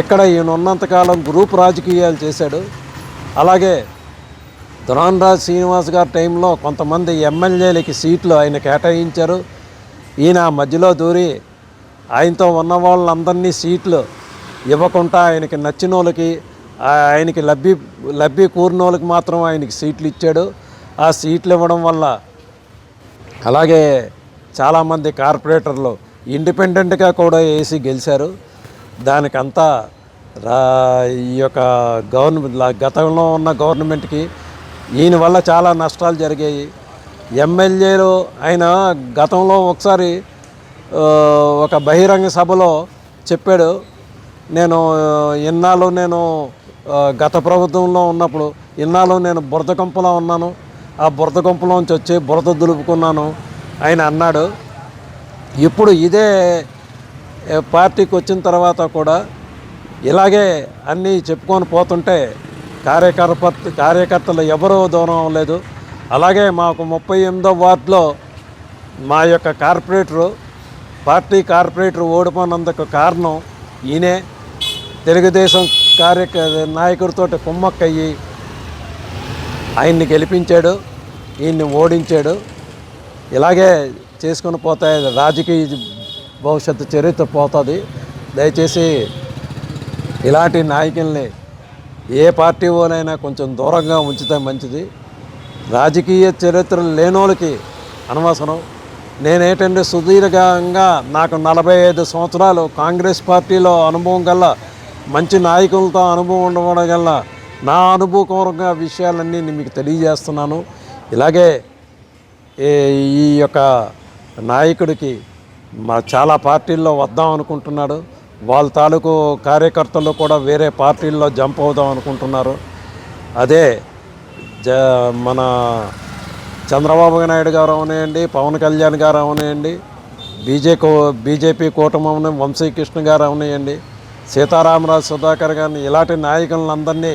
ఇక్కడ ఈయన ఉన్నంతకాలం గ్రూప్ రాజకీయాలు చేశాడు. అలాగే రాజ్ శ్రీనివాస్ గారి టైంలో కొంతమంది ఎమ్మెల్యేలకి సీట్లు ఆయన కేటాయించారు. ఈయన ఆ మధ్యలో దూరి ఆయనతో ఉన్న వాళ్ళందరినీ సీట్లు ఇవ్వకుండా ఆయనకి నచ్చిన వాళ్ళకి ఆయనకి లబ్ధి లబ్ధి కూరిన వాళ్ళకి మాత్రం ఆయనకి సీట్లు ఇచ్చాడు. ఆ సీట్లు ఇవ్వడం వల్ల అలాగే చాలామంది కార్పొరేటర్లు ఇండిపెండెంట్గా కూడా వేసి గెలిచారు. దానికంతా రా ఈ యొక్క గవర్నమెంట్ గతంలో ఉన్న గవర్నమెంట్కి ఈయన వల్ల చాలా నష్టాలు జరిగాయి. ఎమ్మెల్యేలు ఆయన గతంలో ఒకసారి ఒక బహిరంగ సభలో చెప్పాడు. నేను ఇన్నాళ్ళు నేను గత ప్రభుత్వంలో ఉన్నప్పుడు ఇన్నాళ్ళు నేను బురద కొంపలో ఉన్నాను. ఆ బురద కొంపలోంచి వచ్చి బురద దులుపుకున్నాను. ఆయన అన్నాడు ఇప్పుడు ఇదే పార్టీకి వచ్చిన తర్వాత కూడా ఇలాగే అన్నీ చెప్పుకొని పోతుంటే కార్యకర్త కార్యకర్తలు ఎవరూ దూరం అవ్వలేదు. అలాగే మాకు ముప్పై ఎనిమిదో వార్డులో మా యొక్క కార్పొరేటరు పార్టీ కార్పొరేటర్ ఓడిపోయినందుకు కారణం ఈయనే. తెలుగుదేశం కార్య నాయకుడితో కుమ్మక్కయ్యి ఆయన్ని గెలిపించాడు ఈయన్ని ఓడించాడు. ఇలాగే చేసుకుని పోతాయి రాజకీయ భవిష్యత్తు చరిత్ర పోతుంది. దయచేసి ఇలాంటి నాయకుల్ని ఏ పార్టీ వాళ్ళైనా కొంచెం దూరంగా ఉంచితే మంచిది. రాజకీయ చరిత్ర లేనోళ్ళకి అనవసరం. నేనేటంటే సుదీర్ఘంగా నాకు నలభై ఐదు సంవత్సరాలు కాంగ్రెస్ పార్టీలో అనుభవం గల మంచి నాయకులతో అనుభవం ఉండడం గల నా అనుభవపూర్వక విషయాలన్నీ మీకు తెలియజేస్తున్నాను. ఇలాగే ఈ యొక్క నాయకుడికి మా చాలా పార్టీల్లో వద్దాం అనుకుంటున్నాడు. వాళ్ళ తాలూకు కార్యకర్తలు కూడా వేరే పార్టీల్లో జంప్ అవుదాం అనుకుంటున్నారు. అదే జ మన చంద్రబాబు నాయుడు గారు అవనేయండి పవన్ కళ్యాణ్ గారు అవనేయండి బీజే కో బీజేపీ కూటమి వంశీకృష్ణ గారు అవనేయండి సీతారామరాజు సుధాకర్ గారిని ఇలాంటి నాయకులందరినీ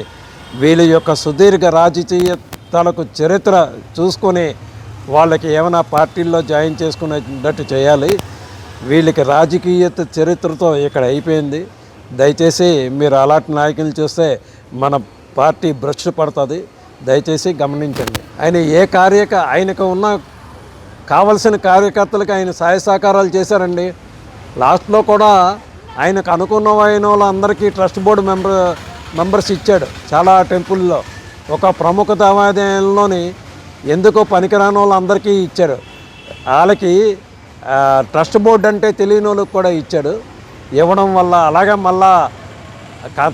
వీళ్ళ యొక్క సుదీర్ఘ రాజకీయ తలకు చరిత్ర చూసుకొని వాళ్ళకి ఏమైనా పార్టీల్లో జాయిన్ చేసుకునేటట్టు చేయాలి. వీళ్ళకి రాజకీయ చరిత్రతో ఇక్కడ అయిపోయింది. దయచేసి మీరు అలాంటి నాయకులు చూస్తే మన పార్టీ భ్రష్టు పడుతుంది. దయచేసి గమనించండి. ఆయన ఏ కార్యక ఆయనకు ఉన్న కావలసిన కార్యకర్తలకు ఆయన సహాయ సహకారాలు చేశారండి. లాస్ట్లో కూడా ఆయనకు అనుకున్న అయిన వాళ్ళందరికీ ట్రస్ట్ బోర్డు మెంబర్ మెంబర్స్ ఇచ్చాడు చాలా టెంపుల్లో. ఒక ప్రముఖ దేవాలయంలోని ఎందుకో పనికిరాని వాళ్ళందరికీ ఇచ్చారు వాళ్ళకి ట్రస్ట్ బోర్డు అంటే తెలియని వాళ్ళకి కూడా ఇచ్చాడు. ఇవ్వడం వల్ల అలాగే మళ్ళా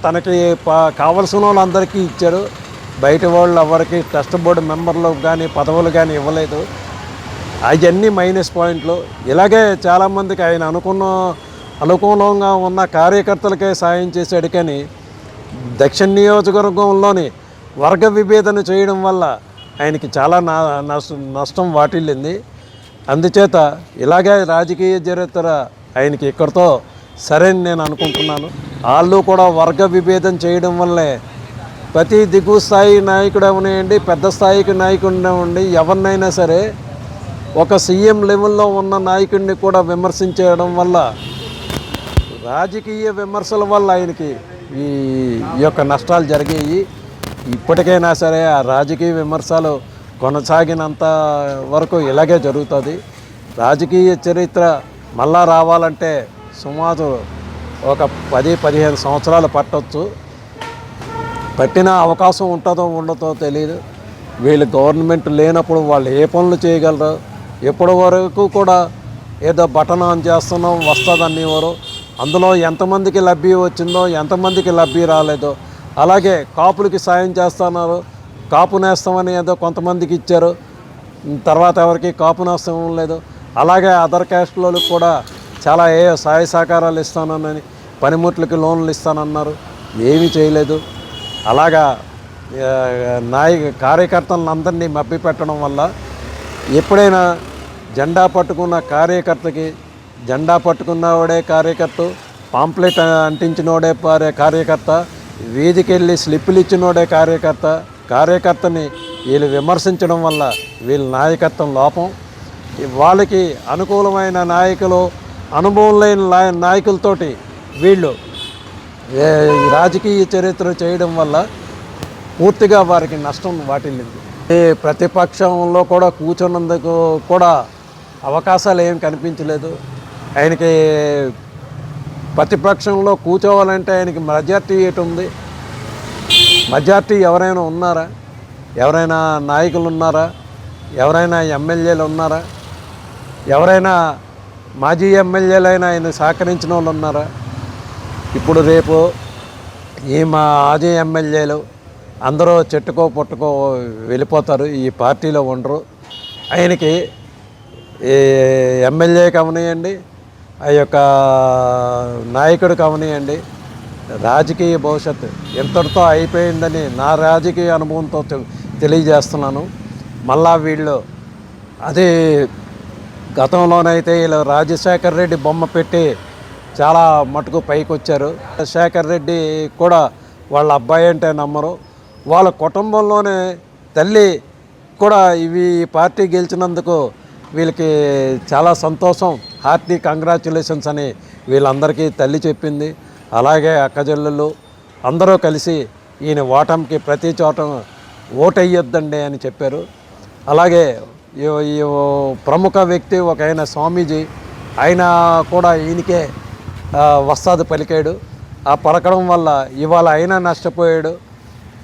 తనకి కావలసిన వాళ్ళందరికీ ఇచ్చాడు. బయట వాళ్ళు ఎవరికి ట్రస్ట్ బోర్డు మెంబర్లకు కానీ పదవులు కానీ ఇవ్వలేదు. అవన్నీ మైనస్ పాయింట్లు. ఇలాగే చాలామందికి ఆయన అనుకున్న అనుకూలంగా ఉన్న కార్యకర్తలకే సాయం చేశాడు కానీ దక్షిణ నియోజకవర్గంలోని వర్గ విభేదన చేయడం వల్ల ఆయనకి చాలా నా నష్టం వాటిల్లింది. అందుచేత ఇలాగే రాజకీయ చరిత్ర ఆయనకి ఇక్కడితో సరైన నేను అనుకుంటున్నాను. వాళ్ళు కూడా వర్గ విభేదం చేయడం వల్లే ప్రతి దిగువ స్థాయి నాయకుడు అవనివ్వండి పెద్ద స్థాయికి నాయకుడు అవ్వండి ఎవరినైనా సరే ఒక సీఎం లెవెల్లో ఉన్న నాయకుడిని కూడా విమర్శించడం వల్ల రాజకీయ విమర్శల వల్ల ఆయనకి ఈ యొక్క నష్టాలు జరిగాయి. ఇప్పటికైనా సరే ఆ రాజకీయ విమర్శలు కొనసాగినంత వరకు ఇలాగే జరుగుతుంది. రాజకీయ చరిత్ర మళ్ళా రావాలంటే సుమారు ఒక పది పదిహేను సంవత్సరాలు పట్టవచ్చు పట్టిన అవకాశం ఉంటుందో ఉండదో తెలియదు వీళ్ళు గవర్నమెంట్ లేనప్పుడు వాళ్ళు ఏ పనులు చేయగలరు? ఎప్పటి వరకు కూడా ఏదో బటన్ ఆన్ చేస్తున్నాం వస్తుందనేవారు అందులో ఎంతమందికి లబ్ధి వచ్చిందో ఎంతమందికి లబ్ధి రాలేదో. అలాగే కాపులకి సాయం చేస్తున్నారు. కాపు నేస్తామని ఏదో కొంతమందికి ఇచ్చారు. తర్వాత ఎవరికి కాపు నేస్తం లేదు. అలాగే అదర్ క్యాస్ట్లకు కూడా చాలా ఏ సహాయ సహకారాలు ఇస్తానని పనిముట్లకి లోన్లు ఇస్తానన్నారు. ఏమీ చేయలేదు. అలాగా నాయక కార్యకర్తలను అందరినీ మభ్యపెట్టడం వల్ల ఎప్పుడైనా జెండా పట్టుకున్న కార్యకర్తకి జెండా పట్టుకున్నవాడే కార్యకర్త పాంప్లెట్ అంటించినోడే పారే కార్యకర్త వీధికి వెళ్ళి స్లిప్పులు ఇచ్చినోడే కార్యకర్త కార్యకర్తని వీళ్ళు విమర్శించడం వల్ల వీళ్ళ నాయకత్వం లోపం. వాళ్ళకి అనుకూలమైన నాయకులు అనుభవం లేని నాయ- నాయకులతోటి వీళ్ళు రాజకీయ చరిత్ర చేయడం వల్ల పూర్తిగా వారికి నష్టం వాటిల్లింది. ఈ ప్రతిపక్షంలో కూడా కూర్చున్నందుకు కూడా అవకాశాలు ఏం కనిపించలేదు. ఆయనకి ప్రతిపక్షంలో కూర్చోవాలంటే ఆయనకి మెజార్టీ ఏటి ఉంది మెజార్టీ ఎవరైనా ఉన్నారా? ఎవరైనా నాయకులు ఉన్నారా? ఎవరైనా ఎమ్మెల్యేలు ఉన్నారా? ఎవరైనా మాజీ ఎమ్మెల్యేలైనా ఆయన సహకరించిన వాళ్ళు ఉన్నారా? ఇప్పుడు రేపు ఈ మా మాజీ ఎమ్మెల్యేలు అందరూ చెట్టుకో పుట్టుకో వెళ్ళిపోతారు. ఈ పార్టీలో ఉండరు. ఆయనకి ఈ ఎమ్మెల్యే కవనియండి ఆ యొక్క నాయకుడు కవనియండి. రాజకీయ భవిష్యత్తు ఇంతటితో అయిపోయిందని నా రాజకీయ అనుభవంతో తెలియజేస్తున్నాను. మళ్ళా వీళ్ళు అదే గతంలోనైతే వీళ్ళు రాజశేఖర్ రెడ్డి బొమ్మ పెట్టి చాలా మటుకు పైకి వచ్చారు శేఖర్ రెడ్డి కూడా వాళ్ళ అబ్బాయి అంటే నమ్మరు. వాళ్ళ కుటుంబంలోనే తల్లి కూడా ఇవి పార్టీ గెలిచినందుకు వీళ్ళకి చాలా సంతోషం. హార్టీ కంగ్రాచులేషన్స్ అని వీళ్ళందరికీ తల్లి చెప్పింది. అలాగే అక్కజల్లులు అందరూ కలిసి ఈయన ఓటమికి ప్రతి చోట ఓటెయ్యొద్దండి అని చెప్పారు. అలాగే ఈ- ప్రముఖ వ్యక్తి ఒక ఆయన స్వామీజీ ఆయన కూడా ఈయనకే వస్తాది వస్తాదు పలికాడు. ఆ పలకడం వల్ల ఇవాళ అయినా నష్టపోయాడు.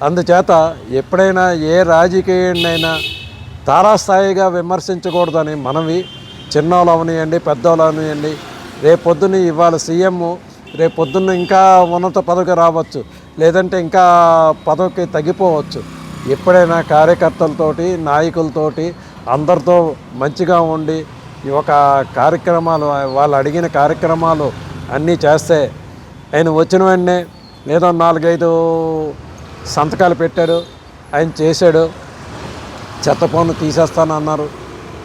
అందుచేత ఎప్పుడైనా ఏ రాజకీయాన్నైనా తారాస్థాయిగా విమర్శించకూడదని మనవి. చిన్నోళ్ళు అవనియండి పెద్దోళ్ళు అవనియండి. రేపొద్దున ఇవాళ సీఎం రేపు పొద్దున్న ఇంకా ఉన్నత పదవికి రావచ్చు. లేదంటే ఇంకా పదవికి తగ్గిపోవచ్చు. ఎప్పుడైనా కార్యకర్తలతోటి నాయకులతోటి అందరితో మంచిగా ఉండి ఈ ఒక కార్యక్రమాలు వాళ్ళు అడిగిన కార్యక్రమాలు అన్నీ చేస్తే ఆయన వచ్చిన వెంటనే ఏదో నాలుగైదు సంతకాలు పెట్టాడు ఆయన చేశాడు. చెత్త పనులు తీసేస్తానన్నారు.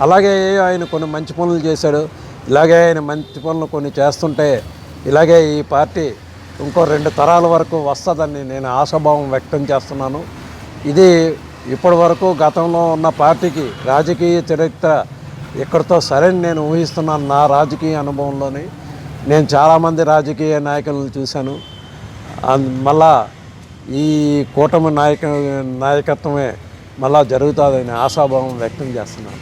అలాగే ఆయన కొన్ని మంచి పనులు చేశాడు. ఇలాగే ఆయన మంచి పనులు కొన్ని చేస్తుంటే ఇలాగే ఈ పార్టీ ఇంకో రెండు తరాల వరకు వస్తుందని నేను ఆశాభావం వ్యక్తం చేస్తున్నాను. ఇది ఇప్పటి వరకు గతంలో ఉన్న పార్టీకి రాజకీయ చరిత్ర ఇక్కడితో సరైన నేను ఊహిస్తున్నాను నా రాజకీయ అనుభవంలోని. నేను చాలామంది రాజకీయ నాయకులను చూశాను. మళ్ళా ఈ కూటమి నాయక నాయకత్వమే మళ్ళా జరుగుతుందని ఆశాభావం వ్యక్తం చేస్తున్నాను.